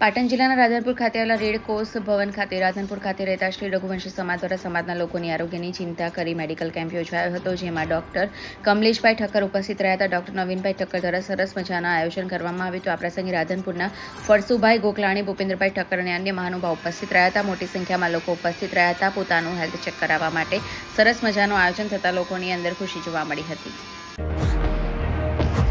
પાટણ જિલ્લાના રાધનપુર ખાતે આવેલા રેડ ભવન ખાતે રાધનપુર ખાતે રહેતા શ્રી રઘુવંશી સમાજ દ્વારા સમાજના લોકોની આરોગ્યની ચિંતા કરી મેડિકલ કેમ્પ યોજાયો હતો, જેમાં ડોક્ટર કમલેશભાઈ ઠક્કર ઉપસ્થિત રહ્યા હતા. ડોક્ટર નવીનભાઈ ઠક્કર દ્વારા સરસ મજાના આયોજન કરવામાં આવ્યું હતું. આ પ્રસંગે રાધનપુરના ફરસુભાઈ ગોકલાણી, ભૂપેન્દ્રભાઈ ઠક્કર અને અન્ય મહાનુભાવ ઉપસ્થિત રહ્યા હતા. મોટી સંખ્યામાં લોકો ઉપસ્થિત રહ્યા હતા. પોતાનું હેલ્થ ચેક કરાવવા માટે સરસ મજાનું આયોજન થતાં લોકોની અંદર ખુશી જોવા મળી હતી.